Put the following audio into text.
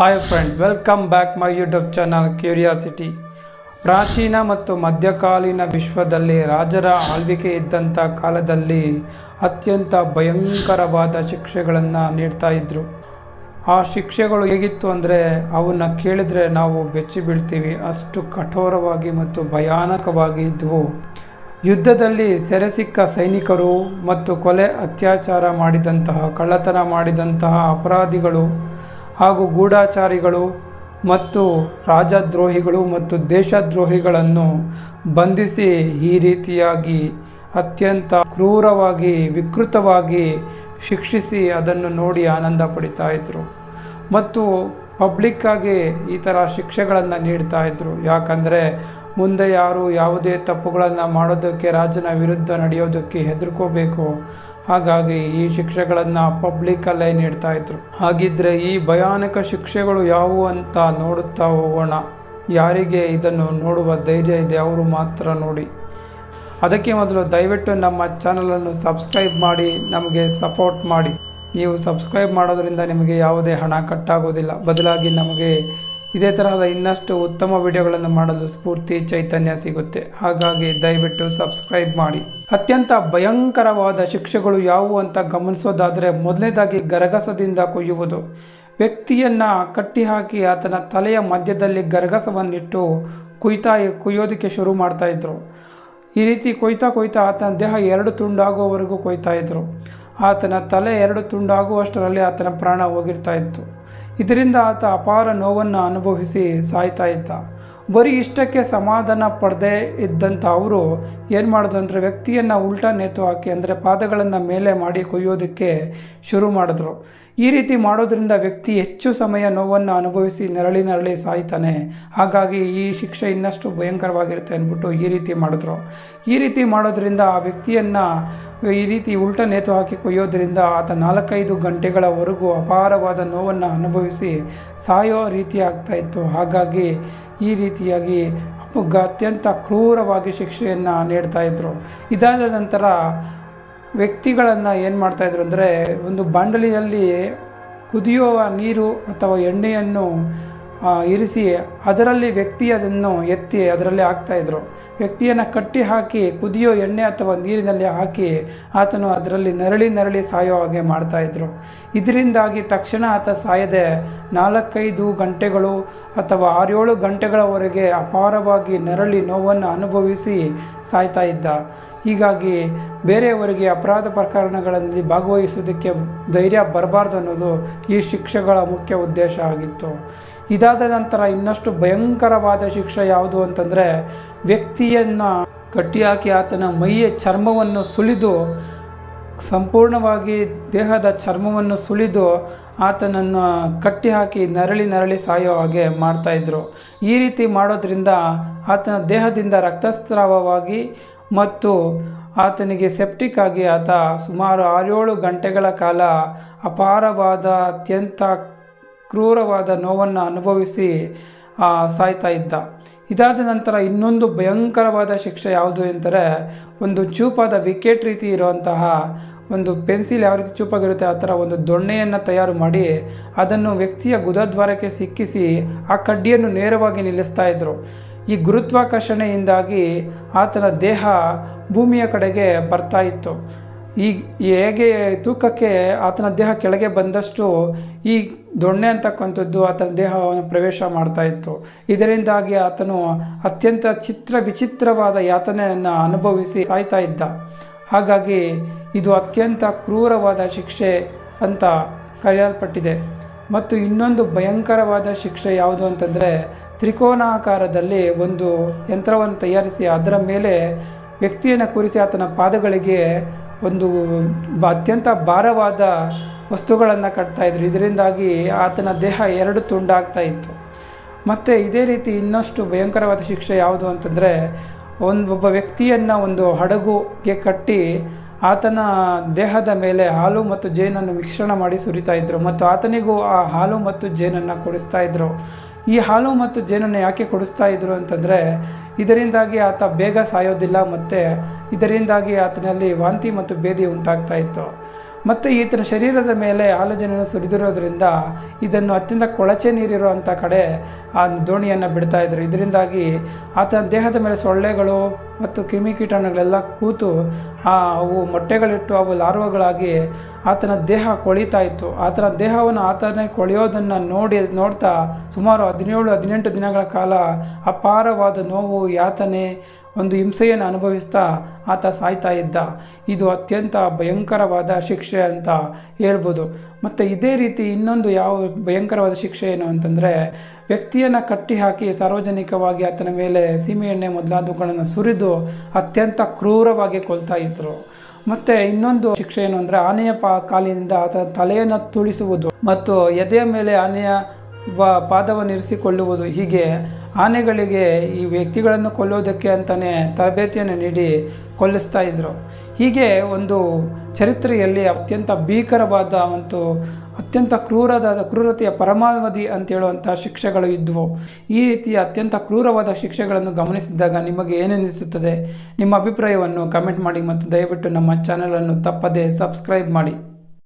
Hi friends welcome back my YouTube channel curiosity ಪ್ರಾಚೀನ ಮತ್ತು ಮಧ್ಯಕಾಲೀನ ವಿಶ್ವದಲ್ಲಿ ರಾಜರ ಆಳ್ವಿಕೆ ಇದ್ದಂಥ ಕಾಲದಲ್ಲಿ ಅತ್ಯಂತ ಭಯಂಕರವಾದ ಶಿಕ್ಷೆಗಳನ್ನು ನೀಡ್ತಾ ಇದ್ರು. ಆ ಶಿಕ್ಷೆಗಳು ಹೇಗಿತ್ತು ಅಂದರೆ ಅವನ್ನ ಕೇಳಿದರೆ ನಾವು ಬೆಚ್ಚಿ ಬೀಳ್ತೀವಿ, ಅಷ್ಟು ಕಠೋರವಾಗಿ ಮತ್ತು ಭಯಾನಕವಾಗಿ ಇದ್ವು. ಯುದ್ಧದಲ್ಲಿ ಸೆರೆ ಸಿಕ್ಕ ಸೈನಿಕರು ಮತ್ತು ಕೊಲೆ ಅತ್ಯಾಚಾರ ಮಾಡಿದಂತಹ, ಕಳ್ಳತನ ಮಾಡಿದಂತಹ ಅಪರಾಧಿಗಳು ಹಾಗೂ ಗೂಢಾಚಾರಿಗಳು ಮತ್ತು ರಾಜದ್ರೋಹಿಗಳು ಮತ್ತು ದೇಶದ್ರೋಹಿಗಳನ್ನು ಬಂಧಿಸಿ ಈ ರೀತಿಯಾಗಿ ಅತ್ಯಂತ ಕ್ರೂರವಾಗಿ, ವಿಕೃತವಾಗಿ ಶಿಕ್ಷಿಸಿ ಅದನ್ನು ನೋಡಿ ಆನಂದ ಪಡಿತಾ ಇದ್ದರು ಮತ್ತು ಪಬ್ಲಿಕ್ಕಾಗಿ ಈ ಥರ ಶಿಕ್ಷೆಗಳನ್ನು ನೀಡ್ತಾ ಇದ್ದರು ಯಾಕಂದರೆ ಮುಂದೆ ಯಾರು ಯಾವುದೇ ತಪ್ಪುಗಳನ್ನು ಮಾಡೋದಕ್ಕೆ, ರಾಜನ ವಿರುದ್ಧ ನಡೆಯೋದಕ್ಕೆ ಹೆದರ್ಕೋಬೇಕು. ಹಾಗಾಗಿ ಈ ಶಿಕ್ಷೆಗಳನ್ನು ಪಬ್ಲಿಕಲ್ಲೇ ನೀಡ್ತಾ ಇದ್ರು. ಹಾಗಿದ್ರೆ ಈ ಭಯಾನಕ ಶಿಕ್ಷೆಗಳು ಯಾವುವು ಅಂತ ನೋಡುತ್ತಾ ಹೋಗೋಣ. ಯಾರಿಗೆ ಇದನ್ನು ನೋಡುವ ಧೈರ್ಯ ಇದೆ ಅವರು ಮಾತ್ರ ನೋಡಿ. ಅದಕ್ಕೆ ಮೊದಲು ದಯವಿಟ್ಟು ನಮ್ಮ ಚಾನಲನ್ನು ಸಬ್ಸ್ಕ್ರೈಬ್ ಮಾಡಿ, ನಮಗೆ ಸಪೋರ್ಟ್ ಮಾಡಿ. ನೀವು ಸಬ್ಸ್ಕ್ರೈಬ್ ಮಾಡೋದರಿಂದ ನಿಮಗೆ ಯಾವುದೇ ಹಣ ಕಟ್ಟಾಗೋದಿಲ್ಲ. ಬದಲಾಗಿ ನಮಗೆ ಇದೇ ತರಹದ ಇನ್ನಷ್ಟು ಉತ್ತಮ ವಿಡಿಯೋಗಳನ್ನು ಮಾಡಲು ಸ್ಫೂರ್ತಿ, ಚೈತನ್ಯ ಸಿಗುತ್ತೆ. ಹಾಗಾಗಿ ದಯವಿಟ್ಟು ಸಬ್ಸ್ಕ್ರೈಬ್ ಮಾಡಿ. ಅತ್ಯಂತ ಭಯಂಕರವಾದ ಶಿಕ್ಷೆಗಳು ಯಾವುವು ಅಂತ ಗಮನಿಸೋದಾದರೆ ಮೊದಲನೇದಾಗಿ ಗರಗಸದಿಂದ ಕೊಯ್ಯುವುದು. ವ್ಯಕ್ತಿಯನ್ನು ಕಟ್ಟಿಹಾಕಿ ಆತನ ತಲೆಯ ಮಧ್ಯದಲ್ಲಿ ಗರಗಸವನ್ನಿಟ್ಟು ಕುಯ್ತಾ, ಕುಯ್ಯೋದಕ್ಕೆ ಶುರು ಮಾಡ್ತಾ ಇದ್ರು. ಈ ರೀತಿ ಕೊಯ್ತಾ ಕೊಯ್ತಾ ಆತನ ದೇಹ ಎರಡು ತುಂಡಾಗುವವರೆಗೂ ಕೊಯ್ತಾ ಇದ್ರು. ಆತನ ತಲೆ ಎರಡು ತುಂಡಾಗುವಷ್ಟರಲ್ಲಿ ಆತನ ಪ್ರಾಣ ಹೋಗಿರ್ತಾ ಇತ್ತು. ಇದರಿಂದ ಆತ ಅಪಾರ ನೋವನ್ನು ಅನುಭವಿಸಿ ಸಾಯ್ತಾ ಇದ್ದ. ಬರೀ ಇಷ್ಟಕ್ಕೆ ಸಮಾಧಾನ ಪಡೆದೇ ಇದ್ದಂಥ ಅವರು ಏನು ಮಾಡಿದ್ರು ವ್ಯಕ್ತಿಯನ್ನು ಉಲ್ಟಾ ನೇತು ಹಾಕಿ ಅಂದರೆ ಪಾದಗಳನ್ನು ಮೇಲೆ ಮಾಡಿ ಕೊಯ್ಯೋದಕ್ಕೆ ಶುರು ಮಾಡಿದ್ರು. ಈ ರೀತಿ ಮಾಡೋದ್ರಿಂದ ವ್ಯಕ್ತಿ ಹೆಚ್ಚು ಸಮಯ ನೋವನ್ನು ಅನುಭವಿಸಿ ನೆರಳಿ ನರಳಿ ಸಾಯ್ತಾನೆ. ಹಾಗಾಗಿ ಈ ಶಿಕ್ಷೆ ಇನ್ನಷ್ಟು ಭಯಂಕರವಾಗಿರುತ್ತೆ ಅಂದ್ಬಿಟ್ಟು ಈ ರೀತಿ ಮಾಡಿದ್ರು. ಈ ರೀತಿ ಮಾಡೋದ್ರಿಂದ ಆ ವ್ಯಕ್ತಿಯನ್ನು ಈ ರೀತಿ ಉಲ್ಟ ನೇತು ಹಾಕಿ ಕೊಯ್ಯೋದ್ರಿಂದ ಆತ ನಾಲ್ಕೈದು ಗಂಟೆಗಳವರೆಗೂ ಅಪಾರವಾದ ನೋವನ್ನು ಅನುಭವಿಸಿ ಸಾಯೋ ರೀತಿ ಆಗ್ತಾಯಿತ್ತು ಹಾಗಾಗಿ ಈ ರೀತಿಯಾಗಿ ಅಪ್ಪಗ ಅತ್ಯಂತ ಕ್ರೂರವಾಗಿ ಶಿಕ್ಷೆಯನ್ನು ನೀಡ್ತಾ ಇದ್ರು. ಇದಾದ ನಂತರ ವ್ಯಕ್ತಿಗಳನ್ನು ಏನು ಮಾಡ್ತಾಯಿದ್ರು ಅಂದರೆ ಒಂದು ಬಾಂಡಲಿಯಲ್ಲಿ ಕುದಿಯುವ ನೀರು ಅಥವಾ ಎಣ್ಣೆಯನ್ನು ಇರಿಸಿ ಅದರಲ್ಲಿ ವ್ಯಕ್ತಿ ಅದನ್ನು ಎತ್ತಿ ಅದರಲ್ಲಿ ಹಾಕ್ತಾಯಿದ್ರು ವ್ಯಕ್ತಿಯನ್ನು ಕಟ್ಟಿ ಹಾಕಿ, ಕುದಿಯೋ ಎಣ್ಣೆ ಅಥವಾ ನೀರಿನಲ್ಲಿ ಹಾಕಿ ಆತನು ಅದರಲ್ಲಿ ನರಳಿ ನರಳಿ ಸಾಯೋ ಹಾಗೆ ಮಾಡ್ತಾಯಿದ್ರು ಇದರಿಂದಾಗಿ ತಕ್ಷಣ ಆತ ಸಾಯದೆ ನಾಲ್ಕೈದು ಗಂಟೆಗಳು ಅಥವಾ ಆರೇಳು ಗಂಟೆಗಳವರೆಗೆ ಅಪಾರವಾಗಿ ನರಳಿ ನೋವನ್ನು ಅನುಭವಿಸಿ ಸಾಯ್ತಾ ಇದ್ದ. ಹೀಗಾಗಿ ಬೇರೆಯವರಿಗೆ ಅಪರಾಧ ಪ್ರಕರಣಗಳಲ್ಲಿ ಭಾಗವಹಿಸುವುದಕ್ಕೆ ಧೈರ್ಯ ಬರಬಾರ್ದು ಅನ್ನೋದು ಈ ಶಿಕ್ಷೆಗಳ ಮುಖ್ಯ ಉದ್ದೇಶ ಆಗಿತ್ತು. ಇದಾದ ನಂತರ ಇನ್ನಷ್ಟು ಭಯಂಕರವಾದ ಶಿಕ್ಷೆ ಯಾವುದು ಅಂತಂದರೆ ವ್ಯಕ್ತಿಯನ್ನು ಕಟ್ಟಿಹಾಕಿ ಆತನ ಮೈಯ ಚರ್ಮವನ್ನು ಸುಳಿದು ಸಂಪೂರ್ಣವಾಗಿ ದೇಹದ ಚರ್ಮವನ್ನು ಸುಳಿದು ಆತನನ್ನು ಕಟ್ಟಿಹಾಕಿ ನರಳಿ ನರಳಿ ಸಾಯೋ ಹಾಗೆ ಮಾಡ್ತಾಯಿದ್ರು ಈ ರೀತಿ ಮಾಡೋದ್ರಿಂದ ಆತನ ದೇಹದಿಂದ ರಕ್ತಸ್ರಾವವಾಗಿ ಮತ್ತು ಆತನಿಗೆ ಸೆಪ್ಟಿಕ್ ಆಗಿ ಆತ ಸುಮಾರು ಆರೇಳು ಗಂಟೆಗಳ ಕಾಲ ಅಪಾರವಾದ ಅತ್ಯಂತ ಕ್ರೂರವಾದ ನೋವನ್ನು ಅನುಭವಿಸಿ ಸಾಯ್ತಾ ಇದ್ದ. ಇದಾದ ನಂತರ ಇನ್ನೊಂದು ಭಯಂಕರವಾದ ಶಿಕ್ಷೆ ಯಾವುದು ಎಂದರೆ, ಒಂದು ಚೂಪಾದ ವಿಕೆಟ್ ರೀತಿ ಇರುವಂತಹ ಒಂದು ಪೆನ್ಸಿಲ್ ಯಾವ ರೀತಿ ಚೂಪಾಗಿರುತ್ತೆ, ಆ ಥರ ಒಂದು ದೊಣ್ಣೆಯನ್ನು ತಯಾರು ಮಾಡಿ ಅದನ್ನು ವ್ಯಕ್ತಿಯ ಗುದದ್ವಾರಕ್ಕೆ ಸಿಕ್ಕಿಸಿ ಆ ಕಡ್ಡಿಯನ್ನು ನೇರವಾಗಿ ನಿಲ್ಲಿಸ್ತಾ ಇದ್ದರು ಈ ಗುರುತ್ವಾಕರ್ಷಣೆಯಿಂದಾಗಿ ಆತನ ದೇಹ ಭೂಮಿಯ ಕಡೆಗೆ ಬರ್ತಾ ಇತ್ತು. ಈ ಹೇಗೆ ತೂಕಕ್ಕೆ ಆತನ ದೇಹ ಕೆಳಗೆ ಬಂದಷ್ಟು ಈ ದೊಣ್ಣೆ ಅಂತಕ್ಕಂಥದ್ದು ಆತನ ದೇಹವನ್ನು ಪ್ರವೇಶ ಮಾಡ್ತಾ ಇತ್ತು. ಇದರಿಂದಾಗಿ ಆತನು ಅತ್ಯಂತ ಚಿತ್ರ ವಿಚಿತ್ರವಾದ ಯಾತನೆಯನ್ನು ಅನುಭವಿಸಿ ಸಾಯ್ತಾ ಇದ್ದ. ಹಾಗಾಗಿ ಇದು ಅತ್ಯಂತ ಕ್ರೂರವಾದ ಶಿಕ್ಷೆ ಅಂತ ಕರೆಯಲ್ಪಟ್ಟಿದೆ. ಮತ್ತು ಇನ್ನೊಂದು ಭಯಂಕರವಾದ ಶಿಕ್ಷೆ ಯಾವುದು ಅಂತಂದರೆ ತ್ರಿಕೋನಾಕಾರದಲ್ಲಿ ಒಂದು ಯಂತ್ರವನ್ನು ತಯಾರಿಸಿ ಅದರ ಮೇಲೆ ವ್ಯಕ್ತಿಯನ್ನು ಕೂರಿಸಿ ಆತನ ಪಾದಗಳಿಗೆ ಒಂದು ಅತ್ಯಂತ ಭಾರವಾದ ವಸ್ತುಗಳನ್ನು ಕಟ್ತಾ ಇದ್ರು. ಇದರಿಂದಾಗಿ ಆತನ ದೇಹ ಎರಡು ತುಂಡಾಗ್ತಾ ಇತ್ತು. ಮತ್ತು ಇದೇ ರೀತಿ ಇನ್ನಷ್ಟು ಭಯಂಕರವಾದ ಶಿಕ್ಷೆ ಯಾವುದು ಅಂತಂದರೆ, ಒಂದು ಒಬ್ಬ ವ್ಯಕ್ತಿಯನ್ನು ಒಂದು ಹಡಗುಗೆ ಕಟ್ಟಿ ಆತನ ದೇಹದ ಮೇಲೆ ಹಾಲು ಮತ್ತು ಜೇನನ್ನು ಮಿಶ್ರಣ ಮಾಡಿ ಸುರಿತಾ ಇದ್ದರು ಮತ್ತು ಆತನಿಗೂ ಆ ಹಾಲು ಮತ್ತು ಜೇನನ್ನು ಕೊಡಿಸ್ತಾ ಇದ್ದರು ಈ ಹಾಲು ಮತ್ತು ಜೇನನ್ನು ಯಾಕೆ ಕೊಡಿಸ್ತಾ ಇದ್ರು ಅಂತಂದರೆ, ಇದರಿಂದಾಗಿ ಆತ ಬೇಗ ಸಾಯೋದಿಲ್ಲ. ಮತ್ತು ಇದರಿಂದಾಗಿ ಆತನಲ್ಲಿ ವಾಂತಿ ಮತ್ತು ಭೇದಿ ಉಂಟಾಗ್ತಾ ಇತ್ತು. ಮತ್ತು ಈತನ ಶರೀರದ ಮೇಲೆ ಆಲೋಚನೆಯನ್ನು ಸುರಿದಿರೋದ್ರಿಂದ ಇದನ್ನು ಅತ್ಯಂತ ಕೊಳಚೆ ನೀರಿರುವಂಥ ಕಡೆ ಆ ದೋಣಿಯನ್ನು ಬಿಡ್ತಾ ಇದ್ರು. ಇದರಿಂದಾಗಿ ಆತನ ದೇಹದ ಮೇಲೆ ಸೊಳ್ಳೆಗಳು ಮತ್ತು ಕ್ರಿಮಿಕೀಟಾಣುಗಳೆಲ್ಲ ಕೂತು ಆ, ಅವು ಮೊಟ್ಟೆಗಳಿಟ್ಟು ಅವು ಲಾರ್ವಗಳಾಗಿ ಆತನ ದೇಹ ಕೊಳಿತಾ ಇತ್ತು. ಆತನ ದೇಹವನ್ನು ಆತನೇ ಕೊಳೆಯೋದನ್ನು ನೋಡಿ, ನೋಡ್ತಾ ಸುಮಾರು ಹದಿನೇಳು, ಹದಿನೆಂಟು ದಿನಗಳ ಕಾಲ ಅಪಾರವಾದ ನೋವು, ಯಾತನೆ ಒಂದು ಹಿಂಸೆಯನ್ನು ಅನುಭವಿಸ್ತಾ ಆತ ಸಾಯ್ತಾ ಇದ್ದ. ಇದು ಅತ್ಯಂತ ಭಯಂಕರವಾದ ಶಿಕ್ಷೆ ಅಂತ ಹೇಳ್ಬೋದು. ಮತ್ತು ಇದೇ ರೀತಿ ಇನ್ನೊಂದು ಯಾವ ಭಯಂಕರವಾದ ಶಿಕ್ಷೆ ಏನು ಅಂತಂದರೆ, ವ್ಯಕ್ತಿಯನ್ನು ಕಟ್ಟಿ ಹಾಕಿ ಸಾರ್ವಜನಿಕವಾಗಿ ಆತನ ಮೇಲೆ ಸೀಮೆಎಣ್ಣೆ ಮೊದಲಾದವುಗಳನ್ನು ಸುರಿದು ಅತ್ಯಂತ ಕ್ರೂರವಾಗಿ ಕೊಲ್ತಾ ಇದ್ರು. ಮತ್ತು ಇನ್ನೊಂದು ಶಿಕ್ಷೆ ಏನು ಅಂದರೆ, ಆನೆಯ ಪಾ ಕಾಲಿನಿಂದ ಆತನ ತಲೆಯನ್ನು ತುಳಿಸುವುದು ಮತ್ತು ಎದೆಯ ಮೇಲೆ ಆನೆಯ ಪಾದವನ್ನು ಇರಿಸಿಕೊಳ್ಳುವುದು ಹೀಗೆ ಆನೆಗಳಿಗೆ ಈ ವ್ಯಕ್ತಿಗಳನ್ನು ಕೊಲ್ಲೋದಕ್ಕೆ ಅಂತಲೇ ತರಬೇತಿಯನ್ನು ನೀಡಿ ಕೊಲ್ಲಿಸ್ತಾ ಇದ್ದರು ಹೀಗೆ ಒಂದು ಚರಿತ್ರೆಯಲ್ಲಿ ಅತ್ಯಂತ ಭೀಕರವಾದ ಒಂದು ಅತ್ಯಂತ ಕ್ರೂರದಾದ ಕ್ರೂರತೆಯ ಪರಮಾವಧಿ ಅಂತ ಹೇಳುವಂಥ ಶಿಕ್ಷೆಗಳು ಇದ್ದವು ಈ ರೀತಿಯ ಅತ್ಯಂತ ಕ್ರೂರವಾದ ಶಿಕ್ಷೆಗಳನ್ನು ಗಮನಿಸಿದಾಗ ನಿಮಗೆ ಏನೆನಿಸುತ್ತದೆ? ನಿಮ್ಮ ಅಭಿಪ್ರಾಯವನ್ನು ಕಮೆಂಟ್ ಮಾಡಿ ಮತ್ತು ದಯವಿಟ್ಟು ನಮ್ಮ ಚಾನಲನ್ನು ತಪ್ಪದೇ ಸಬ್ಸ್ಕ್ರೈಬ್ ಮಾಡಿ.